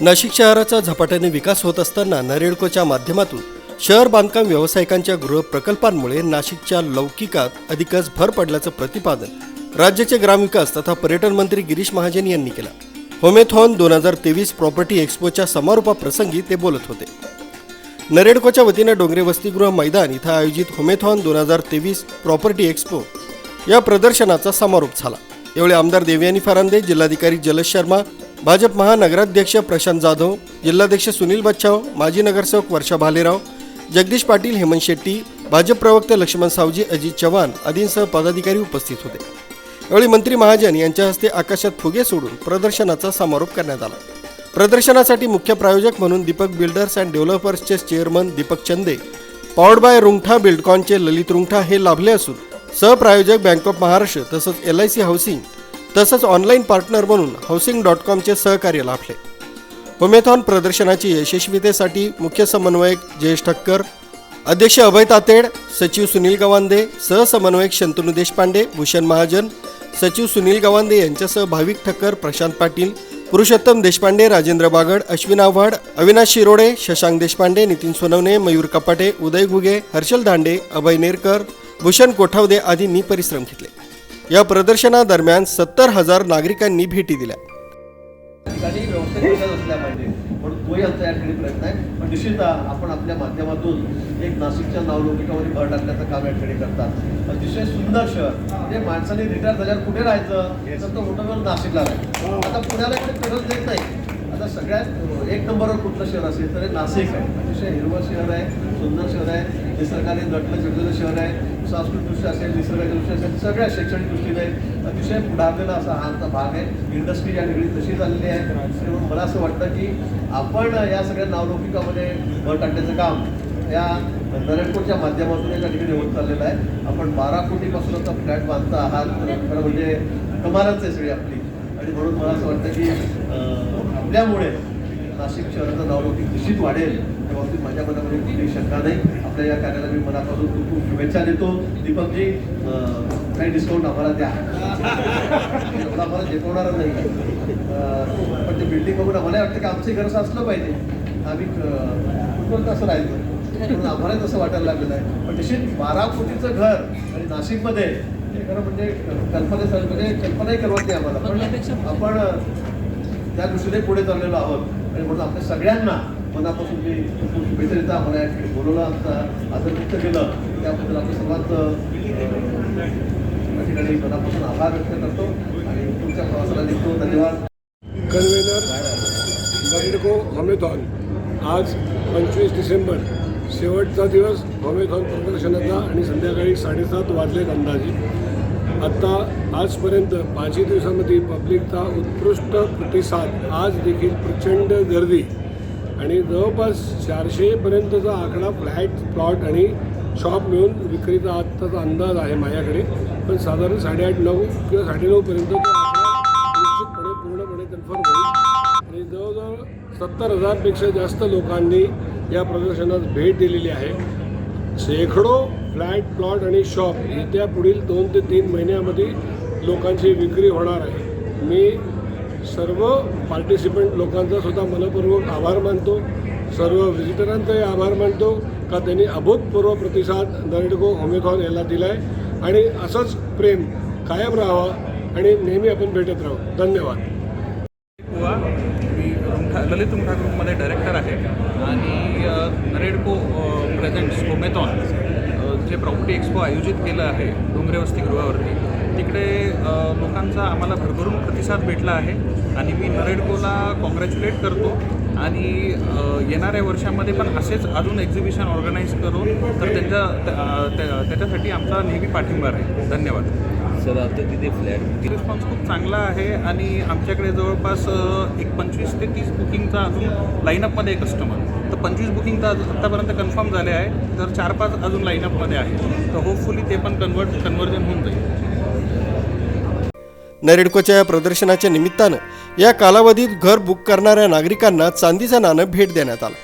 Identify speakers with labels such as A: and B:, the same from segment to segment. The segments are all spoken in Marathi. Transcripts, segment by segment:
A: नाशिक शहराचा झपाट्याने विकास होत असताना नरेडकोच्या माध्यमातून शहर बांधकाम व्यावसायिकांच्या गृह प्रकल्पांमुळे नाशिकच्या लौकिकात अधिकच भर पडल्याचं प्रतिपादन राज्याचे ग्रामविकास तथा पर्यटन मंत्री गिरीश महाजन यांनी केला. होमेथॉन दोन हजार तेवीस प्रॉपर्टी एक्स्पोच्या समारोपाप्रसंगी ते बोलत होते. नरेडकोच्या वतीनं डोंगरे वसतिगृह मैदान इथं आयोजित होमेथॉन दोन हजार तेवीस प्रॉपर्टी एक्स्पो या प्रदर्शनाचा समारोप झाला. यावेळी आमदार देवयानी फरांदे जिल्हाधिकारी जलश शर्मा भाजप महानगराध्यक्ष प्रशांत जाधव जिल्हाध्यक्ष सुनील बच्छाव माजी नगरसेवक वर्षा भालेराव जगदीश पाटील हेमंत शेट्टी भाजप प्रवक्ते लक्ष्मण सावजी अजित चव्हाण आदींसह पदाधिकारी उपस्थित होते. यावेळी मंत्री महाजन यांच्या हस्ते आकाशात फुगे सोडून प्रदर्शनाचा समारोप करण्यात आला. प्रदर्शनासाठी मुख्य प्रायोजक म्हणून Deepak builders and डेव्हलपर्सचे chairman Deepak Chande powered by Rungtha बिल्डकॉनचे Lalit Rungtha हे लाभले असून सहप्रायोजक बँक ऑफ महाराष्ट्र तसंच एल आय सी हाऊसिंग तसंच ऑनलाईन पार्टनर म्हणून हाऊसिंग डॉट कॉमचे सहकार्य लाभले. होमेथॉन प्रदर्शनाची यशस्वीतेसाठी मुख्य समन्वयक जयेश ठक्कर अध्यक्ष अभय तातेड सचिव सुनील गवांदे सहसमन्वयक शंतनू देशपांडे भूषण महाजन सचिव सुनील गवांदे यांच्यासह भाविक ठक्कर प्रशांत पाटील पुरुषोत्तम देशपांडे राजेंद्र बागड अश्विन आव्हाड अविनाश शिरोडे शशांक देशपांडे नितीन सोनवणे मयूर कपाटे उदय घुगे हर्षल दांडे अभय नेरकर भूषण कोठावदे आदींनी परिश्रम घेतले. या प्रदर्शनादरम्यान सत्तर हजार नागरिकांनी भेटी दिल्या.
B: ठिकाणी व्यवस्थित विकास असल्या पाहिजे. म्हणून तोही आमचा या ठिकाणी प्रयत्न आहे. पण निश्चित आपण आपल्या माध्यमातून एक नाशिकच्या नावलौकिकामध्ये भर टाकण्याचं काम या ठिकाणी करतात. अतिशय सुंदर शहर. म्हणजे माणसाने रिटायर झाल्यावर कुठे राहायचं? तर तो मोठं नाशिकला राहायचं आता पुण्याला इकडे फिरत देत नाही. आता सगळ्यात एक नंबरवर कुठलं शहर असेल तर हे नाशिक आहे. अतिशय हिरवं शहर आहे सुंदर शहर आहे. निसर्गाने नटलं चिडलेलं शहर आहे. सांस्कृतिकदृष्ट्या असेल निसर्गाच्या दृष्ट्या असेल सगळ्या शैक्षणिक दृष्टीने अतिशय पुढारलेला असा हा आमचा भाग आहे. इंडस्ट्री या निगडीत तशी झालेली आहे. म्हणून मला असं वाटतं की आपण या सगळ्या नावलौकिकामध्ये भर टाकण्याचं काम या नरेडकोच्या माध्यमातून एका ठिकाणी होत चाललेलं आहे. आपण बारा कोटीपासून आता फ्लॅट बांधता आहात. खरं म्हणजे कमालच आहे सगळी आपली. आणि म्हणून मला असं वाटतं की आपल्यामुळे नाशिक शहराचं नावलौकिक निश्चित वाढेल. त्या बाबतीत माझ्या मनामध्ये कुठलीही शंका नाही. आपल्या या कार्याला मी मनापासून खूप खूप शुभेच्छा देतो. दीपकजी काही डिस्काउंट आम्हाला द्या. एवढं आम्हाला झेपवणारच नाही. पण ते बिल्डिंग बघून आम्हाला वाटतं की आमचं घर असं असलं पाहिजे. आम्ही कुठपर्यंत असं राहिलो? म्हणून आम्हाला तसं वाटायला लागलेलं आहे. पण निश्चित बारा कोटीचं घर आणि नाशिकमध्ये हे खरं म्हणजे कल्पनेसारखं म्हणजे कल्पनाही करवत नाही आम्हाला. पण आपण त्या दृष्टीने पुढे चाललेलो आहोत. आणि म्हणून आपल्या सगळ्यांना मनापासून मी खूप शुभेच्छा देतो. आम्हाला या ठिकाणी बोलवलं असता आदर व्यक्त केलं. त्याबद्दल आपण सर्वात या ठिकाणी मनापासून आभार व्यक्त करतो आणि तुमच्या प्रवासाला निघतो धन्यवाद.
C: कन्व्हेनर नरेडको हॉमेथॉन आज पंचवीस डिसेंबर शेवटचा दिवस हॉमेथॉन प्रदर्शनाचा आणि संध्याकाळी साडेसात वाजलेत अंदाजे. आत्ता आजपर्यंत पाचही दिवसामध्ये पब्लिकचा उत्कृष्ट प्रतिसाद आज देखील प्रचंड गर्दी. आणि जवळपास चारशेपर्यंतचा आकडा फ्लॅट प्लॉट आणि शॉप मिळून विक्रीचा आत्ताचा अंदाज आहे माझ्याकडे. पण साधारण साडेआठ नऊ किंवा साडेनऊपर्यंत तो आकडा निश्चितपणे पूर्णपणे कन्फर्म होईल. आणि जवळजवळ सत्तर हजारपेक्षा जास्त लोकांनी या प्रदर्शनात भेट दिलेली आहे. शेकडो फ्लॅट प्लॉट आणि शॉप येत्या पुढील दोन ते तीन महिन्यामध्ये लोकांची विक्री होणार आहे. मी सर्व पार्टिसिपंट लोकांचा सुद्धा मनपूर्वक आभार मानतो. सर्व व्हिजिटरांचाही आभार मानतो का त्यांनी अभूतपूर्व प्रतिसाद नरेडको होमेथॉन याला दिला आहे आणि असंच प्रेम कायम राहावा आणि नेहमी आपण भेटत राहू. धन्यवाद.
D: मी ललित रुंठा ग्रुपमध्ये डायरेक्टर आहे. आणि नरेडको प्रेझेंट्स होमेथॉन जे प्रॉपर्टी एक्सपो आयोजित केलं आहे डोंगरे गृहावरती तिकडे लोकांचा आम्हाला भरभरून प्रतिसाद भेटला आहे आणि मी नरेडकोला कॉंग्रॅच्युलेट करतो. आणि येणाऱ्या वर्षामध्ये पण असेच अजून एक्झिबिशन ऑर्गनाईज करून तर त्यांच्या त्या- त्या- त्याच्यासाठी आमचा नेहमी पाठिंबा राहील. धन्यवाद.
E: सर आता तिथे फ्लॅट
D: रिस्पॉन्स खूप चांगला आहे आणि आमच्याकडे जवळपास एक पंचवीस ते तीस बुकिंगचा अजून लाईनअपमध्ये आहे कस्टमर तर पंचवीस बुकिंग तर आत्तापर्यंत कन्फर्म झाले आहे. तर चार पाच अजून लाईनअपमध्ये आहे. तर होपफुली ते पण कन्वर्ट कन्वर्जन होऊन जाईल.
A: नरेडकोच्या या प्रदर्शनाच्या निमित्तानं या कालावधीत घर बुक करणाऱ्या नागरिकांना चांदीचं नाणं भेट देण्यात आलं.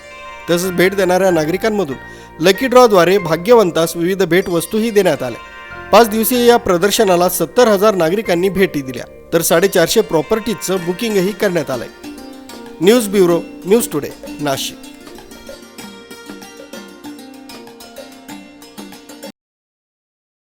A: तसंच भेट देणाऱ्या नागरिकांमधून लकी ड्रॉद्वारे भाग्यवंतास विविध भेटवस्तूही देण्यात आल्या. पाच दिवसीय या प्रदर्शनाला सत्तर हजार नागरिकांनी भेटी दिल्या. तर साडेचारशे प्रॉपर्टीजचं बुकिंगही करण्यात आलंय. News bureau news today Nashik.